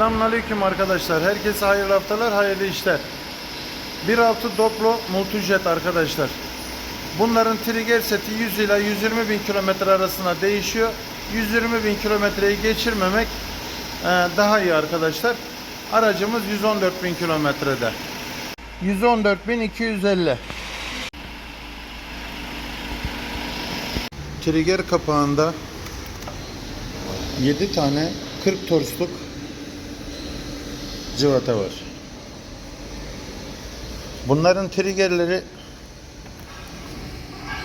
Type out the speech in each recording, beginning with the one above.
Selamünaleyküm arkadaşlar. Herkese hayırlı haftalar, hayırlı işler. 1.6 Doplo Multijet arkadaşlar. Bunların trigger seti 100 ila 120 bin kilometre arasında değişiyor. 120 bin kilometreyi geçirmemek e, daha iyi arkadaşlar. Aracımız 114 bin kilometrede. 114 bin 250. Trigger kapağında 7 tane 40 torsluk cıvata var. Bunların triggerleri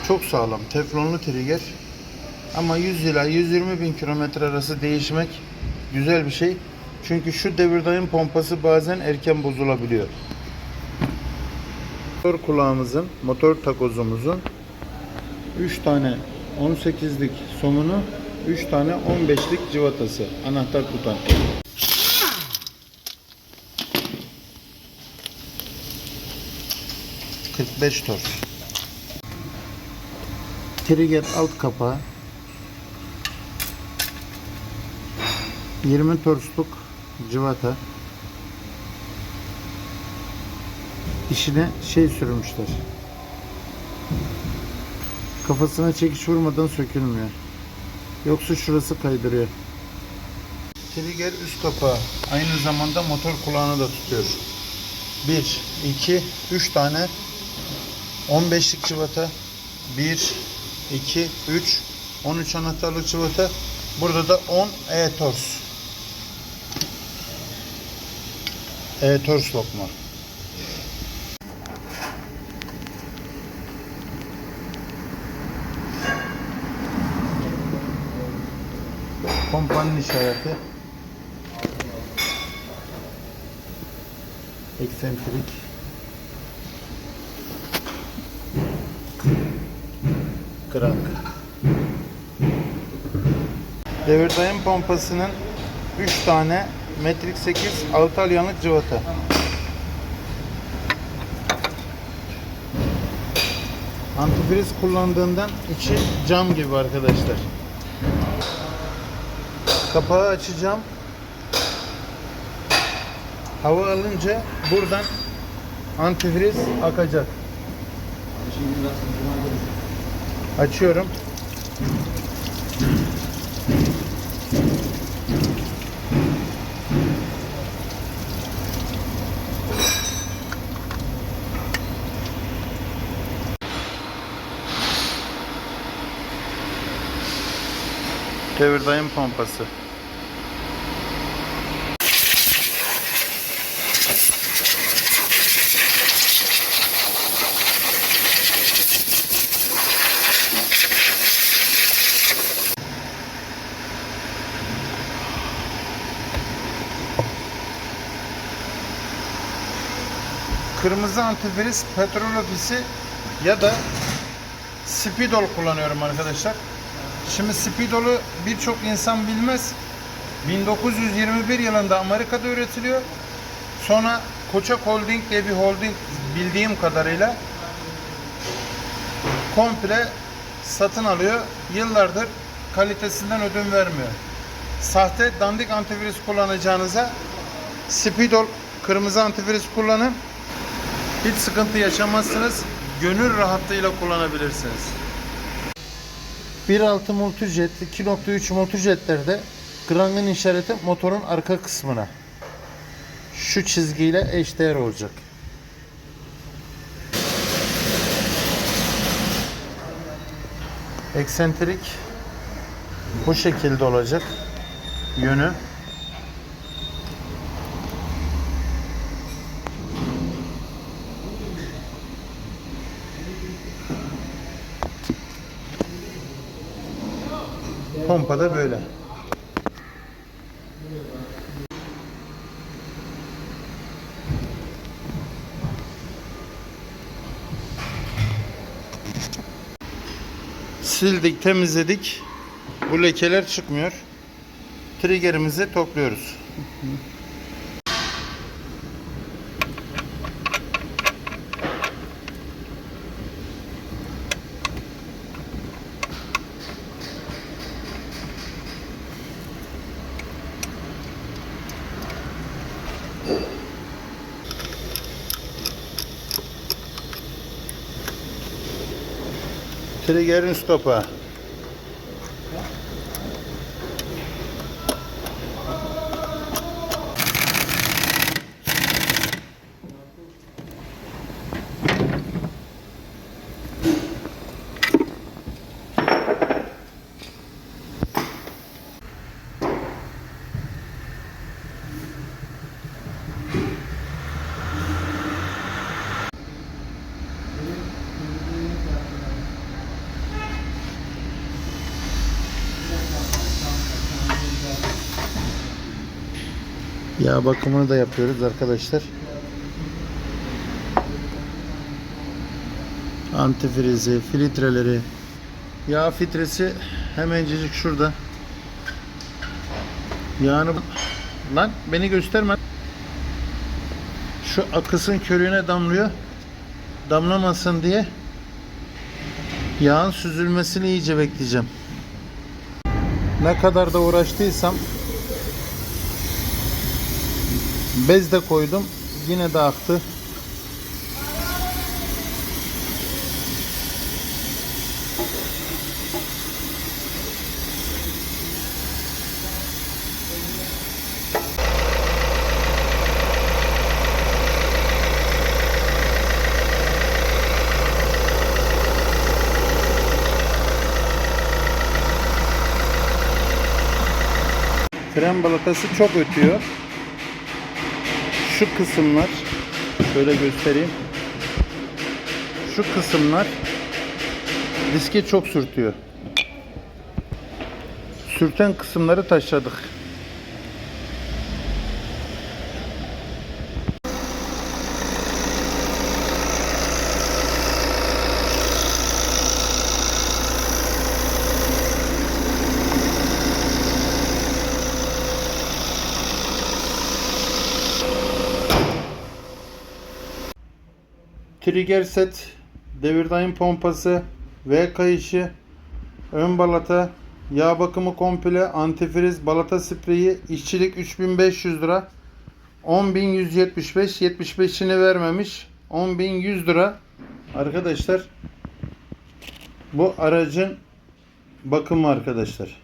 çok sağlam. Teflonlu trigger. Ama 100 ila 120 bin kilometre arası değişmek güzel bir şey. Çünkü şu devirdayın pompası bazen erken bozulabiliyor. Motor kulağımızın, motor takozumuzun 3 tane 18'lik somunu, 3 tane 15'lik cıvatası anahtar tutan. ...45 tors. Trigger alt kapağı. 20 torsluk cıvata. İşine şey sürmüşler. Kafasına çekiş vurmadan sökülmüyor. Yoksa şurası kaydırıyor. Trigger üst kapağı. Aynı zamanda motor kulağını da tutuyor. 1, 2, 3 tane 15'lik cıvata. 1, 2, 3, 13 anahtarlı cıvata. Burada da 10 E-Tors. E-Tors lokma. Kompanın işareti. Eksentrik. Krank. Devirdayım pompasının 3 tane metrik 8 6 yanık cıvata. Antifriz kullandığından içi cam gibi arkadaşlar. Kapağı açacağım. Hava alınca buradan antifriz akacak. Açıyorum. Devirdayım pompası. Kırmızı antifriz petrol ofisi ya da Speedol kullanıyorum arkadaşlar. Şimdi Speedol'u birçok insan bilmez. 1921 yılında Amerika'da üretiliyor. Sonra Koçak Holding diye bir holding bildiğim kadarıyla komple satın alıyor. Yıllardır kalitesinden ödün vermiyor. Sahte dandik antifriz kullanacağınıza Speedol kırmızı antifriz kullanın. Hiç sıkıntı yaşamazsınız. Gönül rahatlığıyla kullanabilirsiniz. 1.6 multijet, 2.3 multijetlerde Krang'ın işareti motorun arka kısmına. Şu çizgiyle eşdeğer olacak. Eksentrik bu şekilde olacak. Yönü. Pompa da böyle. Sildik, temizledik. Bu lekeler çıkmıyor. Triggerimizi topluyoruz. Trigger'in üst Yağ bakımını da yapıyoruz arkadaşlar. Antifrizi, filtreleri. Yağ filtresi hemencecik şurada. Yağını lan beni gösterme. Şu akısın körüğüne damlıyor. Damlamasın diye yağın süzülmesini iyice bekleyeceğim. Ne kadar da uğraştıysam Bez de koydum. Yine de aktı. Fren balatası çok ötüyor şu kısımlar şöyle göstereyim. Şu kısımlar diske çok sürtüyor. Sürten kısımları taşladık. Trigger set, devir daim pompası, V kayışı, ön balata, yağ bakımı komple, antifriz, balata spreyi, işçilik 3500 lira. 10.175, 75'ini vermemiş. 10.100 lira. Arkadaşlar bu aracın bakımı arkadaşlar.